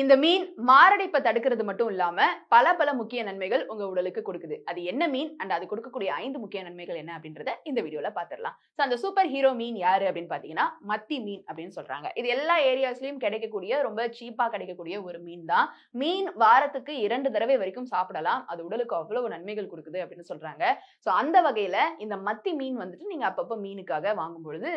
இந்த மீன் மாரடைப்பை தடுக்கிறது மட்டும் இல்லாம பல பல முக்கிய நன்மைகள் உங்க உடலுக்கு கொடுக்குது. அது என்ன மீன்? அண்ட் அது கொடுக்கக்கூடிய ஐந்து முக்கிய நன்மைகள் என்ன அப்படின்றத இந்த வீடியோல பாத்திரலாம் ஸோ அந்த சூப்பர் ஹீரோ மீன் யாரு அப்படின்னு பாத்தீங்கன்னா மத்தி மீன் அப்படின்னு சொல்றாங்க. இது எல்லா ஏரியாஸ்லயும் கிடைக்கக்கூடிய ரொம்ப சீப்பா கிடைக்கக்கூடிய ஒரு மீன் தான். மீன் வாரத்துக்கு இரண்டு தடவை வரைக்கும் சாப்பிடலாம். அது உடலுக்கு அவ்வளவு நன்மைகள் கொடுக்குது அப்படின்னு சொல்றாங்க. ஸோ அந்த வகையில இந்த மத்தி மீன் வந்துட்டு நீங்க அப்பப்போ மீனுக்காக வாங்கும் பொழுது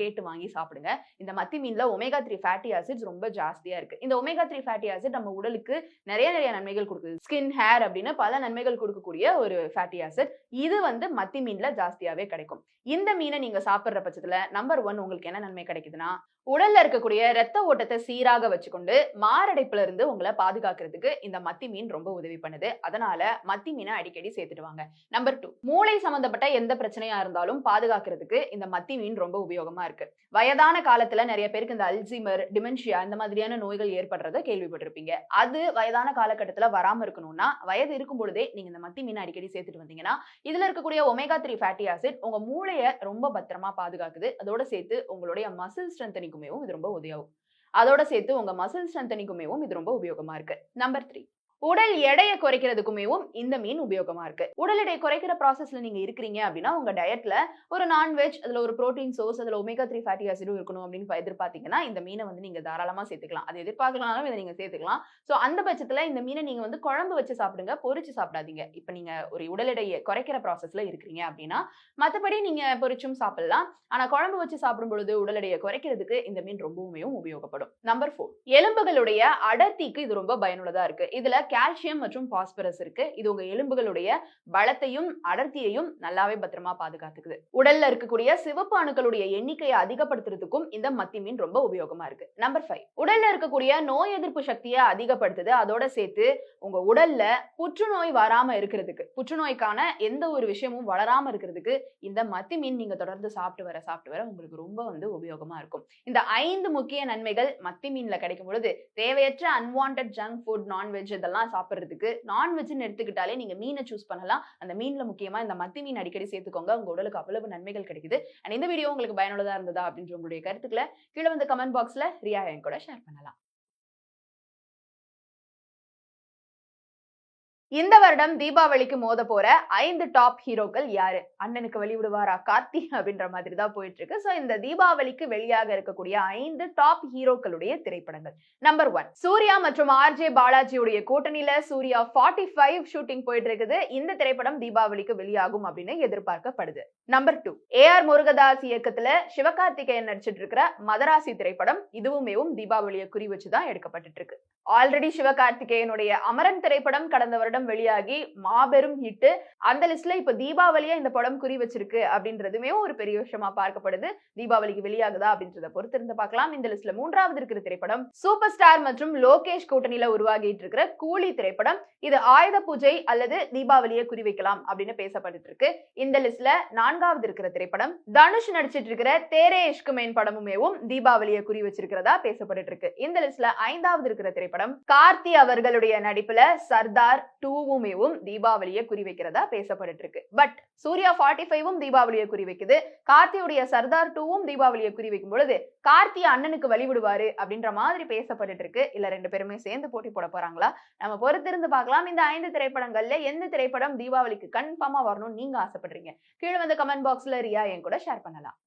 கேட்டு வாங்கி சாப்பிடுங்க. இந்த மத்தி மீன்ல ஒமேகா த்ரீ ஃபேட்டி ஆசிட்ஸ் ரொம்ப ஜாஸ்தியா இருக்கு. இந்த ஒமேகா த்ரீ ஃபேட்டி ஆசிட் நம்ம உடலுக்கு நிறைய நிறைய நன்மைகள் கொடுக்குது. ஸ்கின் ஹேர் அப்படின்னு பல நன்மைகள் கொடுக்கக்கூடிய ஒரு ஃபேட்டி ஆசிட் இது வந்து மத்தி மீன்ல ஜாஸ்தியாவே கிடைக்கும். இந்த மீனை நீங்க சாப்பிடுற பட்சத்துல நம்பர் ஒன் உங்களுக்கு என்ன நன்மை கிடைக்குதுன்னா உடல்ல இருக்கக்கூடிய ரத்த ஓட்டத்தை சீராக வச்சுக்கொண்டு மாரடைப்புல இருந்து உங்களை பாதுகாக்கிறதுக்கு இந்த மத்தி மீன் ரொம்ப உதவி பண்ணுது. அதனால மத்தி மீனை அடிக்கடி சேர்த்துட்டு வாங்க. நம்பர் டூ மூளை சம்பந்தப்பட்ட எந்த பிரச்சனையா இருந்தாலும் பாதுகாக்கிறதுக்கு இந்த மத்தி மீன் ரொம்ப உபயோகமா இருக்கு. வயதான காலத்துல நிறைய பேருக்கு இந்த அல்சிமர் டிமென்ஷியா இந்த மாதிரியான நோய்கள் ஏற்படுறத கேள்விப்பட்டிருப்பீங்க. அது வயதான காலகட்டத்துல வராம இருக்கணும்னா வயது இருக்கும் பொழுதே நீங்க இந்த மத்தி மீன் அடிக்கடி சேர்த்துட்டு வந்தீங்கன்னா இதுல இருக்கக்கூடிய ஒமேகா த்ரீ ஃபேட்டி ஆசிட் உங்க மூளையை ரொம்ப பத்திரமா பாதுகாக்குது. அதோட சேர்த்து உங்களுடைய மசில் ஸ்ட்ரென்தனிக்குமேவும் இது ரொம்ப உதவும். அதோட சேர்த்து உங்க மசில் ஸ்ட்ரென்தனிக்குமேவும் இது ரொம்ப உபயோகமா இருக்கு. நம்பர் த்ரீ உடல் எடையை குறைக்கிறதுக்குமேவும் இந்த மீன் உபயோகமா இருக்கு. உடல் எடை குறைக்கிற ப்ராசஸ்ல நீங்க இருக்கிறீங்க அப்படின்னா உங்க டயட்ல ஒரு நான்வெஜ் அதுல ஒரு புரோட்டீன் சோர்ஸ் அதுல ஒமேகா த்ரீ ஃபேட்டி ஆசிடும் இருக்கணும் அப்படின்னு எதிர்பார்த்தீங்கன்னா இந்த மீனை வந்து நீங்க தாராளமா சேர்த்துக்கலாம். அது எதிர்பார்க்கலனாலும் இதை நீங்க சேர்த்துக்கலாம். ஸோ அந்த பட்சத்துல இந்த மீனை நீங்க வந்து குழம்பு வச்சு சாப்பிடுங்க பொறிச்சு சாப்பிடாதீங்க. இப்போ நீங்க ஒரு உடல் எடையை குறைக்கிற ப்ராசஸ்ல இருக்கிறீங்க அப்படின்னா மற்றபடி நீங்க பொறிச்சும் சாப்பிடலாம். ஆனா குழம்பு வச்சு சாப்பிடும் பொழுது உடல் எடையை குறைக்கிறதுக்கு இந்த மீன் ரொம்பவுமே உபயோகப்படும். நம்பர் ஃபோர் எலும்புகளுடைய அடர்த்திக்கு இது ரொம்ப பயனுள்ளதா இருக்கு. இதுல கால்சியம் மற்றும் பாஸ்பரஸ் இருக்கு. இது உங்க எலும்புகளுடைய பலத்தையும் அடர்த்தியையும் நல்லாவே பத்திரமா பாதுகாத்துக்குது. உடல்ல இருக்கக்கூடிய சிவப்பு அணுக்களுடைய எண்ணிக்கையை அதிகப்படுத்துறதுக்கும் இந்த மத்தி மீன் ரொம்ப உபயோகமா இருக்கு. நம்பர் ஃபைவ் உடல்ல இருக்கக்கூடிய நோய் எதிர்ப்பு சக்தியை அதிகப்படுத்துது. அதோட சேர்த்து உங்க உடல்ல புற்றுநோய் வராம இருக்கிறதுக்கு புற்றுநோய்க்கான எந்த ஒரு விஷயமும் வளராம இருக்கிறதுக்கு இந்த மத்தி மீன் நீங்க தொடர்ந்து சாப்பிட்டு வர சாப்பிட்டு வர உங்களுக்கு ரொம்ப வந்து உபயோகமா இருக்கும். இந்த ஐந்து முக்கிய நன்மைகள் மத்தி மீன்ல கிடைக்கும் பொழுது தேவையற்ற அன்வான்ட் ஜங்க் ஃபுட் நான்வெஜ் இதெல்லாம் சாப்பிட்றதுக்கு. நான்வெஜ்னு எடுத்துக்கிட்டாலே நீங்க மீனை சூஸ் பண்ணலாம். அந்த மீன்ல முக்கியமா இந்த மத்தி மீன் அடிக்கடி சேர்த்துக்கோங்க. உங்க உடலுக்கு அவ்வளவு நன்மைகள் கிடைக்குது. அண்ட் இந்த வீடியோ உங்களுக்கு பயனுள்ளதா இருந்ததா அப்படின்ற உங்களுடைய கருத்துக்களை கீழே வந்து கமெண்ட் பாக்ஸ்ல ரியா என் கூட ஷேர் பண்ணலாம். இந்த வருடம் தீபாவளிக்கு மோத போற ஐந்து டாப் ஹீரோக்கள் யாரு? அண்ணனுக்கு வெளிவிடுவாரா கார்த்தி அப்படின்ற மாதிரி தான் போயிட்டு இருக்கு சோ இந்த தீபாவளிக்கு வெளியாக இருக்கக்கூடிய ஐந்து டாப் ஹீரோக்களுடைய திரைப்படங்கள். நம்பர் ஒன் சூர்யா மற்றும் ஆர்ஜே பாலாஜியுடைய கூட்டணியில சூர்யா ஃபார்ட்டி ஃபைவ் ஷூட்டிங் போயிட்டு இருக்குது இந்த திரைப்படம் தீபாவளிக்கு வெளியாகும் அப்படின்னு எதிர்பார்க்கப்படுது. Number two A R Murugadoss இயக்கத்துல சிவகார்த்திகேயன் நடிச்சிட்டு இருக்கிற மதராசி திரைப்படம் இதுவுமேவும் தீபாவளியை குறி வச்சுதான் எடுக்கப்பட்டுட்டு இருக்கு ஆல்ரெடி சிவகார்த்திகேயனுடைய அமரன் திரைப்படம் கடந்த வருடம் படம் வெளியாகி மாபெரும் ஹிட் அந்த லிஸ்ட்ல இப்ப தீபாவளியா இந்த படம் குறி வச்சிருக்கு அப்படின்றதுமே ஒரு பெரிய விஷயமா பார்க்கப்படுது. தீபாவளிக்கு வெளியாகுதா அப்படின்றத பொறுத்து இருந்து பார்க்கலாம். இந்த லிஸ்ட்ல மூன்றாவது இருக்கிற திரைப்படம் சூப்பர் ஸ்டார் மற்றும் லோகேஷ் கூட்டணியில உருவாகிட்டு இருக்கிற கூலி திரைப்படம். இது ஆயுத பூஜை அல்லது தீபாவளியை குறிவைக்கலாம் அப்படின்னு பேசப்பட்டு இருக்கு. இந்த லிஸ்ட்ல நான்காவது இருக்கிற திரைப்படம் தனுஷ் நடிச்சிட்டு இருக்கிற தேரே இஷ்குமேன் படமுமேவும் தீபாவளியை குறி வச்சிருக்கிறதா பேசப்பட்டு இருக்கு. இந்த லிஸ்ட்ல ஐந்தாவது இருக்கிற திரைப்படம் கார்த்தி அவர்களுடைய நடிப்புல சர்தார் டூ டூவுமேவும் தீபாவளியை குறி வைக்கிறதா பேசப்பட்டு இருக்கு பட் சூர்யா ஃபார்ட்டி ஃபைவும் தீபாவளியை குறி வைக்குது கார்த்தியுடைய சர்தார் டூவும் தீபாவளியை குறி வைக்கும் பொழுது கார்த்தி அண்ணனுக்கு வழிவிடுவாரு அப்படின்ற மாதிரி பேசப்பட்டு இருக்கு இல்ல ரெண்டு பேருமே சேர்ந்து போட்டி போட போறாங்களா? நம்ம பொறுத்திருந்து பார்க்கலாம். இந்த ஐந்து திரைப்படங்கள்ல எந்த திரைப்படம் தீபாவளிக்கு கன்ஃபார்மா வரணும்னு நீங்க ஆசைப்படுறீங்க? கீழே வந்து கமெண்ட் பாக்ஸ்ல ரியா என் கூட ஷேர் பண்ணலாம்.